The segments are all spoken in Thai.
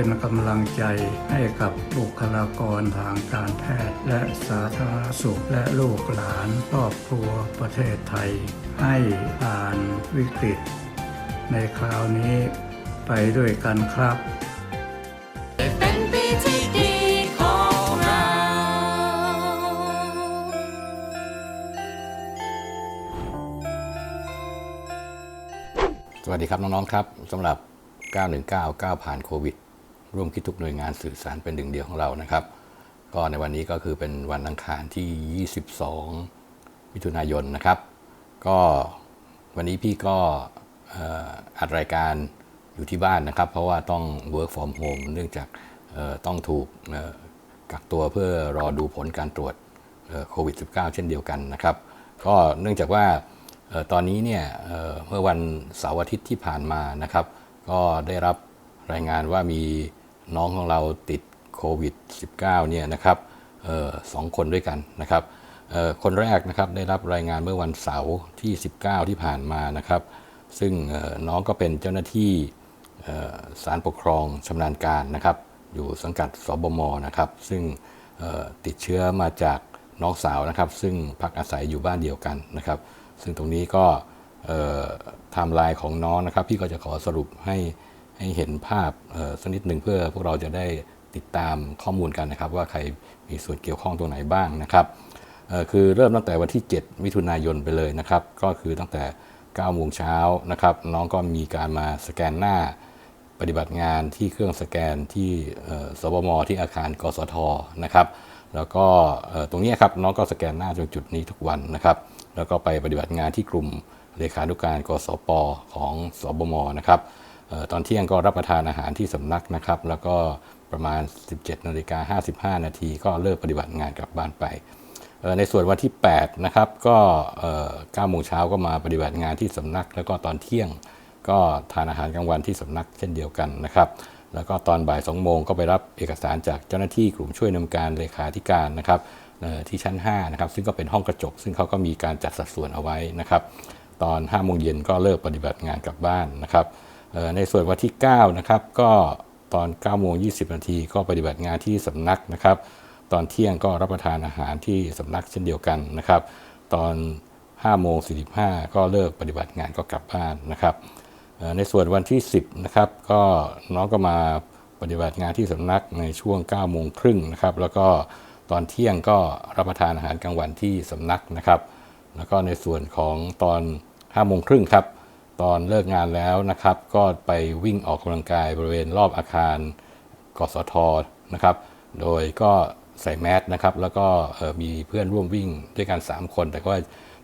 เป็นกำลังใจให้กับบุคลากรทางการแพทย์ และสาธารณสุขและลูกหลานครอบครัวประเทศไทย ให้ผ่านวิกฤต ในคราวนี้ไปด้วยกันครับเป็นปีที่ดีของเราสวัสดีครับน้อง ๆ ครับสำหรับ 919 9 ผ่านโควิด ร่วมคิดทุกหน่วยงานสื่อสารเป็นหนึ่งเดียวของเรานะครับ ก็ในวันนี้ก็คือเป็นวันอังคารที่ 22 มิถุนายนนะครับ ก็วันนี้พี่ก็ออัดรายการอยู่ที่บ้านนะครับ เพราะว่าต้อง work from home เนื่องจากต้องถูกกักตัวเพื่อรอดูผลการตรวจโควิด -19 เช่นเดียวกันนะครับ ก็เนื่องจากว่าออตอนนี้เนี่ยเเมื่อวันเสาร์อาทิตย์ที่ผ่านมานะครับ ก็ได้รับรายงานว่ามี น้องของเราติดโควิด -19 เนี่ยนะครับออสองคนด้วยกันนะครับออคนแรกนะครับได้รับรายงานเมื่อวันเสาร์ที่ 19 ที่ผ่านมานะครับ ซึ่งออน้องก็เป็นเจ้าหน้าที่เอ่อศาลปกครองชำนาญการนะครับ อยู่สังกัดสบมนะครับ ซึ่งออติดเชื้อมาจากน้องสาวนะครับ ซึ่งพักอาศัยอยู่บ้านเดียวกันนะครับ ซึ่งตรงนี้ก็ไทม์ไลน์ของน้องนะครับ พี่ก็จะขอสรุปให้ ให้เห็นภาพสักนิดหนึ่งเพื่อพวกเราจะได้ติดตามข้อมูลกันนะครับ ว่าใครมีส่วนเกี่ยวข้องตรงไหนบ้างนะครับคือเริ่มตั้งแต่วันที่ 7 มิถุนายนไปเลยนะครับ ก็คือตั้งแต่9โมงเช้านะครับ น้องก็มีการมาสแกนหน้าปฏิบัติงานที่เครื่องสแกนที่สบมที่อาคารกสทนะครับ แล้วก็ตรงนี้ครับน้องก็สแกนหน้าตรงจุดนี้ทุกวันนะครับ แล้วก็ไปปฏิบัติงานที่กลุ่มเลขานุการกสปของสบมนะครับ ตอนเที่ยงก็รับประทานอาหารที่สำนักนะครับ แล้วก็ประมาณ 17นาฬิกา55 นาทีก็เลิกปฏิบัติงานกลับบ้านไป ในส่วนวันที่ 8 นะครับ ก็เอ่อ9โมงเช้าก็มาปฏิบัติงานที่สำนัก แล้วก็ตอนเที่ยงก็ทานอาหารกลางวันที่สำนักเช่นเดียวกันนะครับแล้วก็ตอนบ่าย2โมงก็ไปรับเอกสารจากเจ้าหน้าที่กลุ่มช่วยนำการเลขาธิการนะครับที่ชั้น5นะครับซึ่งก็เป็นห้องกระจก ซึ่งเขาก็มีการจัดสัดส่วนเอาไว้นะครับ ตอน5โมงเย็นก็เลิกปฏิบัติงานกลับบ้านนะครับ ในส่วนวันที่9นะครับก็ตอน9โมง20 นาทีก็ปฏิบัติงานที่สำนักนะครับ ตอนเที่ยงก็รับประทานอาหารที่สำนักเช่นเดียวกันนะครับ ตอน5โมง45 ก็เลิกปฏิบัติงานก็กลับบ้านนะครับ ในส่วนวันที่ 10นะครับก็น้องก็มาปฏิบัติงานที่สำนักในช่วง9โมงครึ่งนะครับ แล้วก็ตอนเที่ยงก็รับประทานอาหารกลางวันที่สำนักนะครับ แล้วก็ในส่วนของตอน5โมงครึ่งครับ ตอนเลิกงานแล้วนะครับ ก็ไปวิ่งออกกำลังกายบริเวณรอบอาคารกสทนะครับ โดยก็ใส่แมสนะครับ แล้วก็มีเพื่อนร่วมวิ่งด้วยกัน 3 คน แต่ก็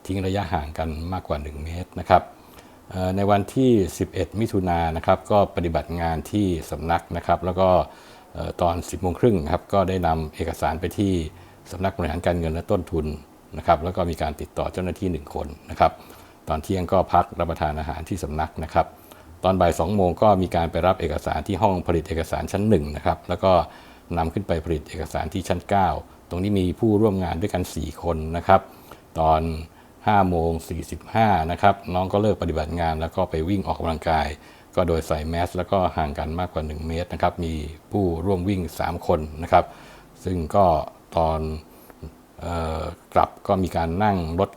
ทิ้งระยะห่างกันมากกว่า 1 เมตรนะครับในวันที่ 11 มิถุนายนนะครับ ก็ปฏิบัติงานที่สำนักนะครับ แล้วก็ตอน 10โมงครึ่งครับ ก็ได้นำเอกสารไปที่สำนักบริหารการเงินและต้นทุนนะครับ แล้วก็มีการติดต่อเจ้าหน้าที่ 1 คนนะครับ ตอนเที่ยงก็พักรับประทานอาหารที่สำนักนะครับ ตอนบ่าย2โมงก็มีการไปรับเอกสารที่ห้องผลิตเอกสารชั้น1นะครับแล้วก็นำขึ้นไปผลิตเอกสารที่ชั้น 9 ตรงนี้มีผู้ร่วมงานด้วยกัน 4 คนนะครับ ตอน5โมง45นะครับน้องก็เลิกปฏิบัติงาน แล้วก็ไปวิ่งออกกำลังกาย ก็โดยใส่แมส แล้วก็ห่างกันมากกว่า 1 เมตรนะครับมีผู้ร่วมวิ่ง 3 คนนะครับ ซึ่งก็ตอนออกลับก็มีการนั่งรถ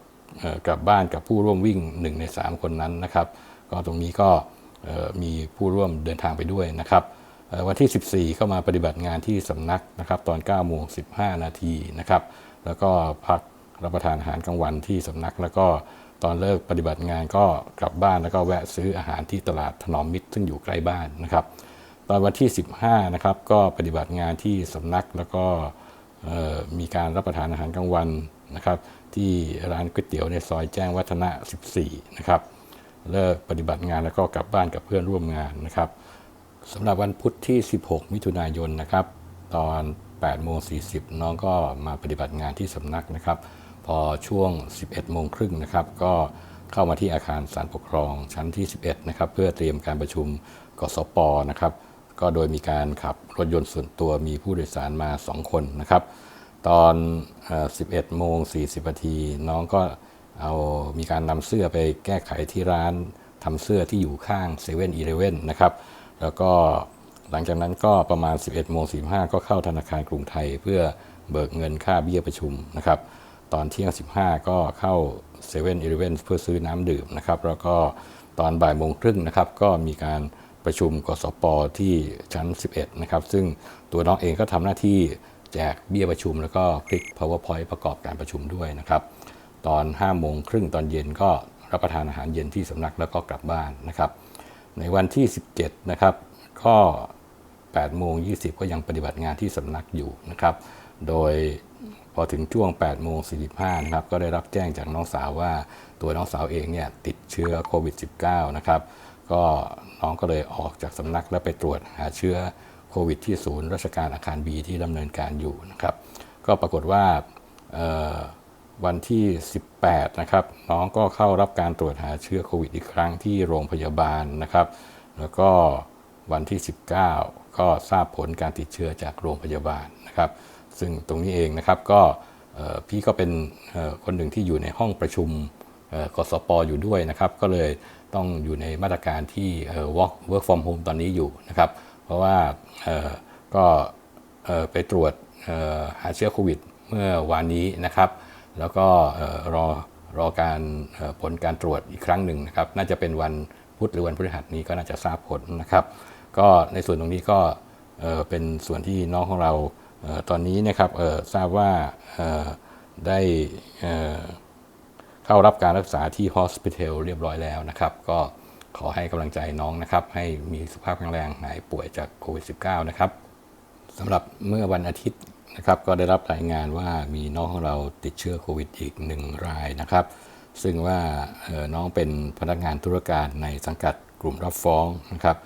กลับบ้านกับผู้ร่วมวิ่ง 1 ใน 3 คนนั้นนะครับ ก็ตรงนี้ก็มีผู้ร่วมเดินทางไปด้วยนะครับวันที่ 14เข้ามาปฏิบัติงานที่สำนักนะครับตอน9โมง15 นาทีนะครับ แล้วก็พักรับประทานอาหารกลางวันที่สำนัก แล้วก็ตอนเลิกปฏิบัติงานก็กลับบ้านแล้วก็แวะซื้ออาหารที่ตลาดถนอมมิตรซึ่งอยู่ใกล้บ้านนะครับ ตอนวันที่ 15 นะครับ ก็ปฏิบัติงานที่สำนักแล้วก็มีการรับประทานอาหารกลางวัน นะครับที่ร้านก๋วยเตี๋ยวในซอยแจ้งวัฒนะ 14 นะครับเลิกปฏิบัติงานแล้วก็กลับบ้านกับเพื่อนร่วมงานนะครับสำหรับวันพุธที่ 16 มิถุนายนนะครับ ตอน 8 โมง 40 น้องก็มาปฏิบัติงานที่สำนักนะครับ พอช่วง 11 โมงครึ่งนะครับ ก็เข้ามาที่อาคารศาลปกครองชั้นที่ 11 นะครับ เพื่อเตรียมการประชุมกสปนะครับ ก็โดยมีการขับรถยนต์ส่วนตัวมีผู้โดยสารมา 2 คนนะครับ ตอน 11โมง40นาที น้องก็เอามีการนำเสื้อไปแก้ไขที่ร้านทำเสื้อที่อยู่ข้าง7 e เ e ่ e อนะครับ แล้วก็หลังจากนั้นก็ประมาณ 11โมง45 ก็เข้าธนาคารกรุงไทย เพื่อเบิกเงินค่าเบี้ยประชุมนะครับ ตอนเที่ยง 15 ก็เข้า7 e เ e ่ e อเพื่อซื้อน้ำดื่มนะครับ แล้วก็ตอนบ่ายโมงครึ่งนะครับก็มีการประชุมกสปที่ชั้น 11 นะครับ ซึ่งตัวน้องเองก็ทำหน้าที่ แจกเบี้ยประชุม แล้วก็คลิก powerpoint ประกอบการประชุมด้วยนะครับ ตอน5โมงครึ่งตอนเย็นก็รับประทานอาหารเย็นที่สำนักแล้วก็กลับบ้านนะครับ ในวันที่ 17 นะครับ ก็8โมง20 ก็ยังปฏิบัติงานที่สำนักอยู่นะครับ โดยพอถึงช่วง8โมง45นะครับ ก็ได้รับแจ้งจากน้องสาวว่าตัวน้องสาวเองเนี่ยติดเชื้อโควิด -19 นะครับ ก็น้องก็เลยออกจากสำนักแล้วไปตรวจหาเชื้อ โควิดที่ศูนย์ราชการอาคารบีที่ดำเนินการอยู่นะครับ ก็ปรากฏว่าวันที่ 18 นะครับ น้องก็เข้ารับการตรวจหาเชื้อโควิดอีกครั้งที่โรงพยาบาลนะครับ แล้วก็วันที่ 19 ก็ทราบผลการติดเชื้อจากโรงพยาบาลนะครับ ซึ่งตรงนี้เองนะครับก็พี่ก็เป็นคนหนึ่งที่อยู่ในห้องประชุมกสปอยู่ด้วยนะครับ ก็เลยต้องอยู่ในมาตรการที่ work work from home ตอนนี้อยู่นะครับ เพราะว่าก็ไปตรวจหาเชื้อโควิดเมื่อวานนี้นะครับ แล้วก็รอรอการผลการตรวจอีกครั้งหนึ่งนะครับ น่าจะเป็นวันพุธหรือวันพฤหัสนี้ก็น่าจะทราบผลนะครับ ก็ในส่วนตรงนี้ก็เป็นส่วนที่น้องของเราตอนนี้นะครับทราบว่าได้เอ่อเข้ารับการรักษาที่ Hospital เรียบร้อยแล้วนะครับ ก็ ขอให้กำลังใจน้องนะครับ ให้มีสุขภาพแข็งแรงหายป่วยจากโควิด -19 นะครับสำหรับเมื่อวันอาทิตย์นะครับก็ได้รับรายงานว่ามีน้องของเราติดเชื้อโควิดอีกหนึ่งรายนะครับ ซึ่งว่าน้องเป็นพนักงานธุรการในสังกัดกลุ่มรับฟ้องนะครับ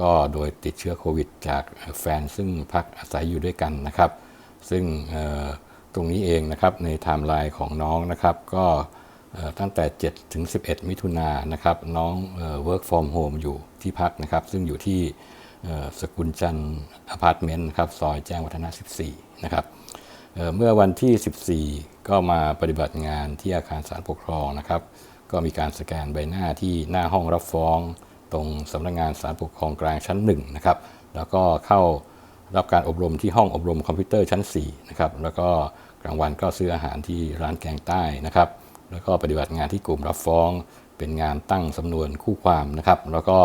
ก็โดยติดเชื้อโควิด จากแฟนซึ่งพักอาศัยอยู่ด้วยกันนะครับ ซึ่งตรงนี้เองนะครับในไทม์ไลน์ของน้องนะครับก็ ตั้งแต่ 7 ถึง 11 มิถุนายนนะครับ น้องเอ่อ work from home อยู่ที่พักนะครับ ซึ่งอยู่ที่สกุลจันทร์อพาร์ตเมนต์ครับ ซอยแจ้งวัฒนะ 14 นะครับเเมื่อวันที่ 14 ก็มาปฏิบัติงานที่อาคารศาลปกครองนะครับ ก็มีการสแกนใบหน้าที่หน้าห้องรับฟ้อง ตรงสำนักงานศาลปกครองกลางชั้น 1 นะครับ แล้วก็เข้ารับการอบรมที่ห้องอบรมคอมพิวเตอร์ชั้น 4 นะครับ แล้วก็กลางวันก็ซื้ออาหารที่ร้านแกงใต้นะครับ แล้วก็ปฏิบัติงานที่กลุ่มรับฟ้อง เป็นงานตั้งสำนวนคู่ความนะครับ แล้วก็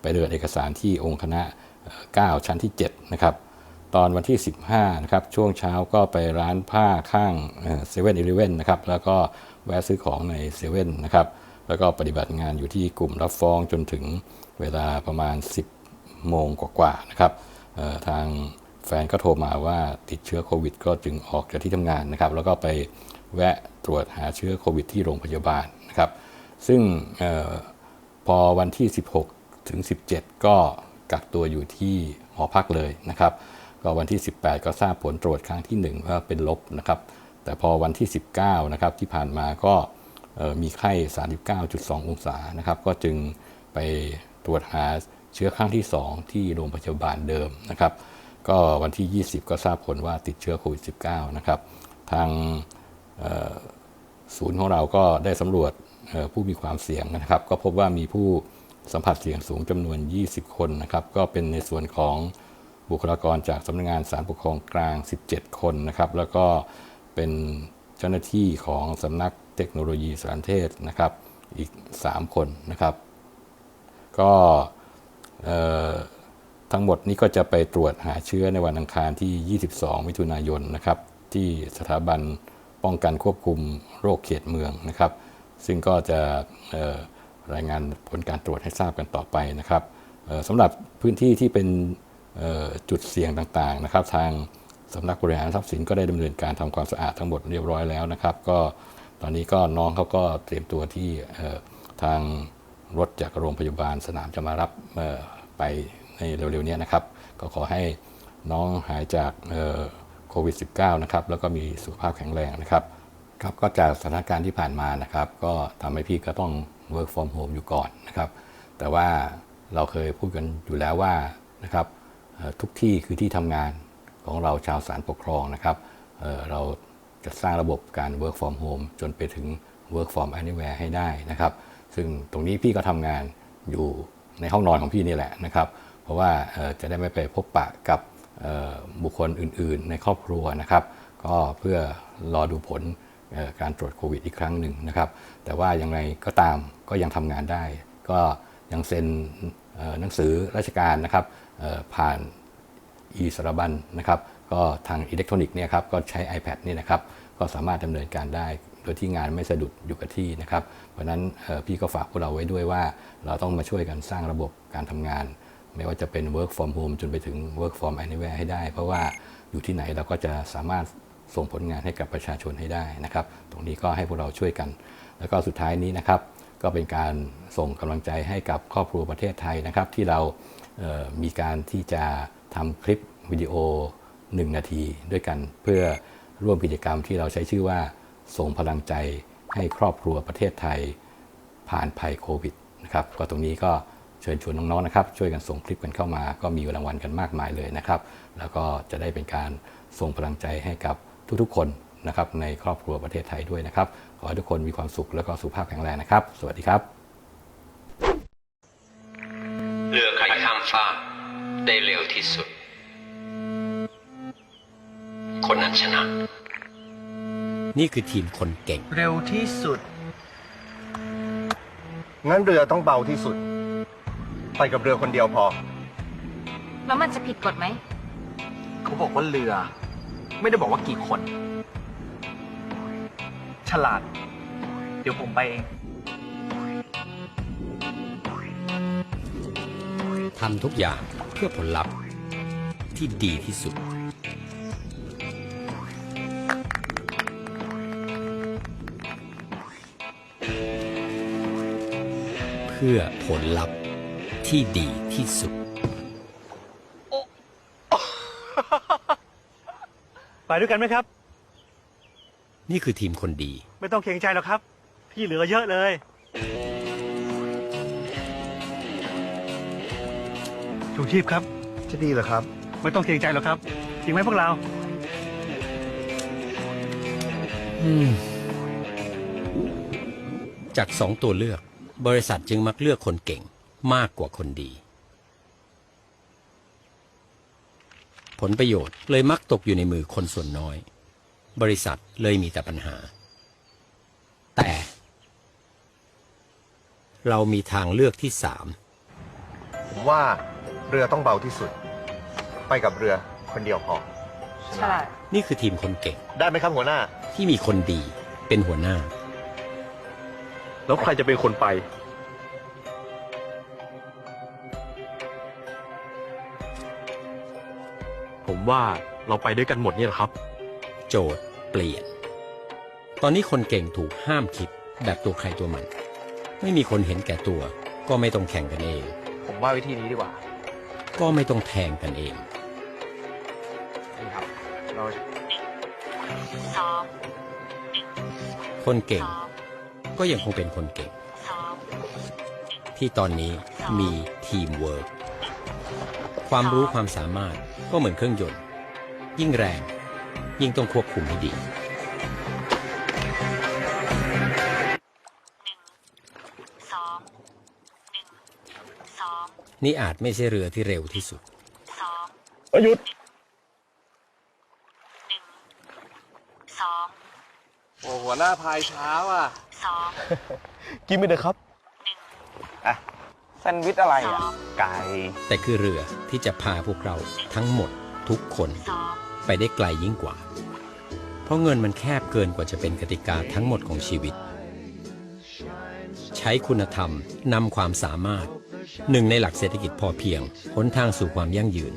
ไปเดินเอกสารที่องค์คณะ 9 ชั้นที่7นะครับตอนวันที่ 15นะครับช่วงเช้าก็ไปร้านผ้าข้างเซเว่นอีเลเว่นนะครับแล้วก็แวะซื้อของในเซเว่นนะครับแล้วก็ปฏิบัติงานอยู่ที่กลุ่มรับฟ้องจนถึงเวลาประมาณ 10 โมงกว่าๆนะครับทางแฟนก็โทรมาว่าติดเชื้อโควิด ก็จึงออกจากที่ทำงานนะครับ แล้วก็ไป แวะตรวจหาเชื้อโควิดที่โรงพยาบาลนะครับ ซึ่งออพอวันที่ 16 ถึง 17 ก็กักตัวอยู่ที่หอพักเลยนะครับ ก็วันที่ 18 ก็ทราบผลตรวจครั้งที่ 1 ว่าเป็นลบนะครับ แต่พอวันที่ 19 นะครับที่ผ่านมาก็มีไข้ 39.2 องศานะครับ ก็จึงไปตรวจหาเชื้อครั้งที่ 2 ที่โรงพยาบาลเดิมนะครับ ก็วันที่ 20 ก็ทราบผลว่าติดเชื้อโควิด -19 นะครับ ทาง ศูนย์ของเราก็ได้สำรวจผู้มีความเสี่ยงนะครับ ก็พบว่ามีผู้สัมผัสเสี่ยงสูงจำนวน 20 คนนะครับ ก็เป็นในส่วนของบุคลากรจากสำนักงานศาลปกครองกลาง 17 คนนะครับ แล้วก็เป็นเจ้าหน้าที่ของสำนักเทคโนโลยีสารเทศนะครับ อีก 3 คนนะครับ ก็ทั้งหมดนี้ก็จะไปตรวจหาเชื้อในวันอังคารที่ 22 มิถุนายนนะครับ ที่สถาบัน ป้องกันควบคุมโรคเขตเมืองนะครับ ซึ่งก็จะรายงานผลการตรวจให้ทราบกันต่อไปนะครับสำหรับพื้นที่ที่เป็นจุดเสี่ยงต่างๆนะครับ ทางสำนักบริหารทรัพย์สินก็ได้ดำเนินการทำความสะอาดทั้งหมดเรียบร้อยแล้วนะครับ ก็ตอนนี้ก็น้องเขาก็เตรียมตัวที่ทางรถจากโรงพยาบาลสนามจะมารับไปในเร็วๆนี้นะครับ ก็ขอให้น้องหายจาก โควิด -19 นะครับแล้วก็มีสุขภาพแข็งแรงนะครับครับก็จากสถานการณ์ที่ผ่านมานะครับ ก็ทำให้พี่ก็ต้อง work from home อยู่ก่อนนะครับ แต่ว่าเราเคยพูดกันอยู่แล้วว่านะครับทุกที่คือที่ทำงานของเราชาวสารปกครองนะครับเเราจะสร้างระบบการ work from home จนไปถึง work from anywhere ให้ได้นะครับ ซึ่งตรงนี้พี่ก็ทำงานอยู่ในห้องนอนของพี่นี่แหละนะครับ เพราะว่าจะได้ไม่ไปพบปะกับ บุคคลอื่น ๆ ในครอบครัวนะครับ ก็เพื่อรอดูผลการตรวจโควิดอีกครั้งหนึ่งนะครับ แต่ว่าอยังไงก็ตามก็ยังทำงานได้ ก็ยังเซ็นหนังสือราชการนะครับผ่านอีสารบัญนะครับ ก็ทางอิเล็กทรอนิกส์เนี่ยครับก็ใช้ iPad นี่นะครับ ก็สามารถดำเนินการได้ โดยที่งานไม่สะดุดอยู่กับที่นะครับ เพราะนั้นพี่ก็ฝากพวกเราไว้ด้วยว่า เราต้องมาช่วยกันสร้างระบบการทำงาน ไม่ว่าจะเป็น work from home จนไปถึง work from anywhere ให้ได้ เพราะว่าอยู่ที่ไหนเราก็จะสามารถส่งผลงานให้กับประชาชนให้ได้นะครับ ตรงนี้ก็ให้พวกเราช่วยกัน แล้วก็สุดท้ายนี้นะครับ ก็เป็นการส่งกำลังใจให้กับครอบครัวประเทศไทยนะครับ ที่เรามีการที่จะทำคลิปวิดีโอ 1 นาทีด้วยกันเพื่อร่วมกิจกรรมที่เราใช้ชื่อว่า ส่งพลังใจให้ครอบครัวประเทศไทย ผ่านภัยโควิดนะครับก็ตรงนี้ก็ เชิญชวนน้องๆนะครับ ช่วยกันส่งคลิปกันเข้ามา ก็มีรางวัลกันมากมายเลยนะครับ แล้วก็จะได้เป็นการส่งพลังใจให้กับทุกๆ คนนะครับในครอบครัวประเทศไทยด้วยนะครับ ขอให้ทุกคนมีความสุขแล้วก็สุขภาพแข็งแรงนะครับ สวัสดีครับเรือใครข้ามฟากได้เร็วที่สุด คนนั้นชนะ นี่คือทีมคนเก่ง เร็วที่สุด งั้นเรือต้องเบาที่สุด ไปกับเรือคนเดียวพอ แล้วมันจะผิดกฎไหม เขาบอกว่าเรือ ไม่ได้บอกว่ากี่คน ฉลาด เดี๋ยวผมไปเอง ทำทุกอย่างเพื่อผลลัพธ์ที่ดีที่สุด เพื่อผลลัพธ์ ที่ดีที่สุด ไปด้วยกันไหมครับ นี่คือทีมคนดี ไม่ต้องเกรงใจหรอกครับ พี่เหลือเยอะเลย ชูชีพครับ จะดีเหรอครับ ไม่ต้องเกรงใจหรอกครับจริงไหมพวกเราจากสองตัวเลือก บริษัทจึงมักเลือกคนเก่ง มากกว่าคนดี ผลประโยชน์เลยมักตกอยู่ในมือคนส่วนน้อย บริษัทเลยมีแต่ปัญหา แต่ เรามีทางเลือกที่สามผมว่าเรือต้องเบาที่สุด ไปกับเรือคนเดียวพอฉลาดนี่คือทีมคนเก่งได้ไหมครับหัวหน้า ที่มีคนดีเป็นหัวหน้า แล้วใครจะเป็นคนไป ผมว่าเราไปด้วยกันหมดเนี่ยแหละครับ โจทย์เปลี่ยน ตอนนี้คนเก่งถูกห้ามคิดแบบตัวใครตัวมัน ไม่มีคนเห็นแก่ตัว ก็ไม่ต้องแข่งกันเอง ผมว่าวิธีนี้ดีกว่า ก็ไม่ต้องแทงกันเอง นี่ครับ เราสองคนเก่งสองก็ยังคงเป็นคนเก่ง สองที่ตอนนี้มีทีมเวิร์กความรู้ความสามารถ ก็เหมือนเครื่องยนต์ ยิ่งแรง ยิ่งต้องควบคุมให้ดี สองหนึ่งสองนี่อาจไม่ใช่เรือที่เร็วที่สุด สองประยุทธ์หนึ่งสองโอ้หัวหน้าพายช้าว่ะสองกินไปเลยครับหนึ่ง แซนด์วิชอะไรสออะงไก่แต่คือเรือที่จะพาพวกเราทั้งหมดทุกคนสองไปได้ไกลยิ่งกว่า เพราะเงินมันแคบเกินกว่าจะเป็นกติกาทั้งหมดของชีวิต ใช้คุณธรรมนำความสามารถ หนึ่งในหลักเศรษฐกิจพอเพียงหนทางสู่ความยั่งยืน